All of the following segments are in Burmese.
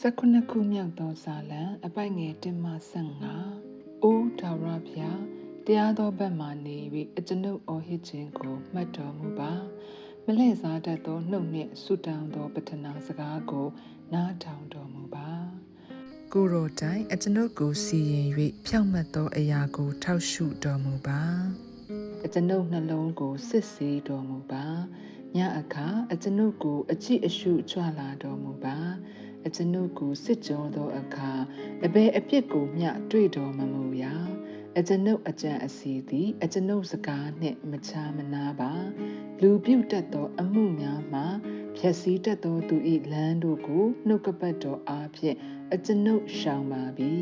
19ခုမြောက်သောဇာလံအပိုက်ငယ်1မှ15အိုးဒါဝရဖျားတရားတော်ဘက်မှနေ၍အကျွန်ုပ်အော်ဟစ်ခြင်းကိုမှတ်တော်မူပါမလဲ့စားတတ်သောနှုတ်နှင့်ဆုတောင်းသောပထနာစကားကို နားထောင်တော်မူပါကိုယ်တော်တိုင်အကျွန်ုပ်ကိုစီရင်၍ဖြောင့်မတ်သောအရာကို ထောက်ရှုတော်မူပါအကျွန်ုပ်နှလုံးကိုစစ်ဆေးတော်မူပါ ညအခါအကျွန်ုပ်ကိုအကြည့်အရှုချွလာတော်မူပါအကျွန်ုပ်ကိုစစ်ကြောသောအခါအဘယ်အပြစ်ကိုမျှတွေ့တော်မမူရာအကျွန်ုပ်အကြံအစီသည်အကျွန်ုပ်စကားနှင့်မချမနာပါလူပြုတ်တတ်သော အမှုများမှဖြည့်ဆည်းတတ်သောသူ၏လမ်းတို့ကိုနှုတ်ကပတ်တော်အားဖြင့်အကျွန်ုပ်ရှောင်ပါပြီ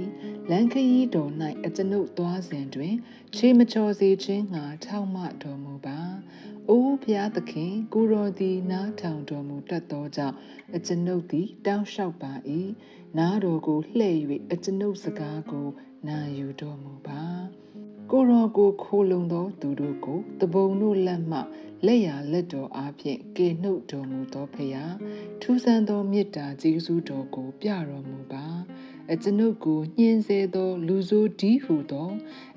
လမ်းခရီးတော်၌အကျွန်ုပ်သွားစဉ်တွင် ခြေမချော်စေခြင်းငှာထောက်မတော်မူပါ။ အိုးဘုရားသခင်ကိုတော်သည် နားထောင်တော်မူတတ်သောကြောင့်အကျွန်ုပ်သည် တောင်းလျှောက်ပါ၏။နားတော်ကိုလှည့်၍အကျွန်ုပ်စကားကို နာယူတော်မူပါ။ကိုရောကိုခိုးလုံသောသူတို့ကိုတပုံတို့လက်မှလက်ရလက်တော်အားဖြင့်ကေနှုတ်တော်မူသောဖရာထူးဆန်းသောမေတ္တာကျေးဇူးတော်ကို ပြတော်မူပါ အကျွန်ုပ်ကိုညှင်းဆဲသော လူဆိုးဒီဟုသော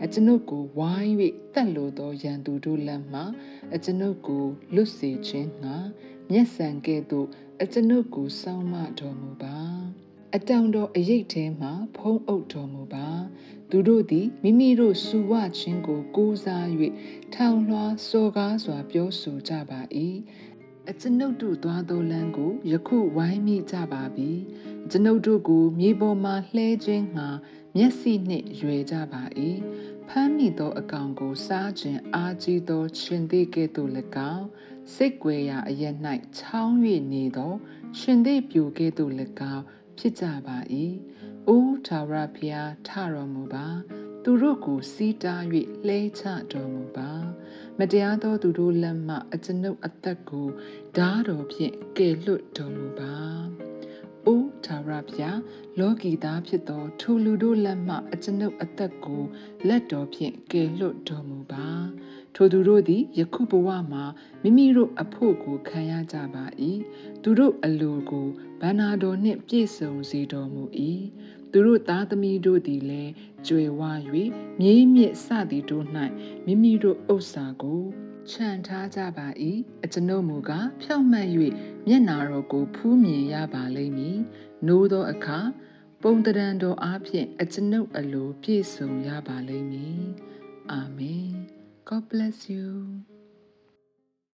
အကျွန်ုပ်ကိုဝိုင်း၍တတ်လိုသောရန်သူတို့လက်မှအကျွန်ုပ်ကိုလွတ်စေခြင်းငှာမျက်စံကဲ့သို့အကျွန်ုပ်ကိုစောင့်မတော်မူပါအတောင်တော်အရေးထဲမှဖုံးအုပ်တော်မူပါသူတို့သည်မိမိတို့စူဝခြင်းကိုကိုးစား၍ထောင်လွှားစော်ကားစွာပြောဆိုကြပါ၏အကျွန်ုပ်တို့သွားသောလမ်းကိုယခုဝိုင်းမိကြပါပြီ ကျွန်ုပ်တို့ကိုမြေပေါ်မှလှဲခြင်းငှာမျက်စိနှင့်ရွယ်ကြပါ၏ဖမ်းမိသောအကောင်ကိုစားခြင်းအားကြီးသောရှင်သေးကဲ့သို့၎င်းစိတ်ွယ်ရာအရ၌ချောင်း၍နေသော ရှင်သေးပြိုကဲ့သို့၎င်းဖြစ်ကြပါ၏အိုးထာဝရဘုရားထတော်မူပါသူတို့ကိုစီးတား၍လှဲချတော်မူပါမတရားသောသူတို့လက်မှအကျွန်ုပ်အသက်ကိုဓာတော်ဖြင့်ကယ်လွတ်တော်မူပါ။ အိုထာဝရဘုရားလောကီသားဖြစ်သောထိုလူတို့လက်မှအကျွန်ုပ်အသက်ကိုလက်တော်ဖြင့်ကယ်လွတ်တော်မူပါ။ထိုသူတို့သည်ယခုဘဝမှာမိမိတို့အဖို့ကိုခံရကြပါ၏။သူတို့အလိုကိုဗန္နာတော်နှင့်ပြည့်စုံစေတော်မူ၏။သူတို့သားသမီးတို့သည်လည်းကြွယ်ဝ၍မြေးမြစ်စသည်တို့၌မိမိတို့ဥစ္စာကို ခြံထားကြပါ၏အကျွန်ုပ်မူကားဖြောင့်မတ်၍မျက်နာတော်ကိုဖူးမြင်ရပါလိမ့်မည်နိုးသောအခါပုံတရံတော်အားဖြင့်အကျွန်ုပ်အလိုပြည့်စုံရပါလိမ့်မည်အာမင် God bless you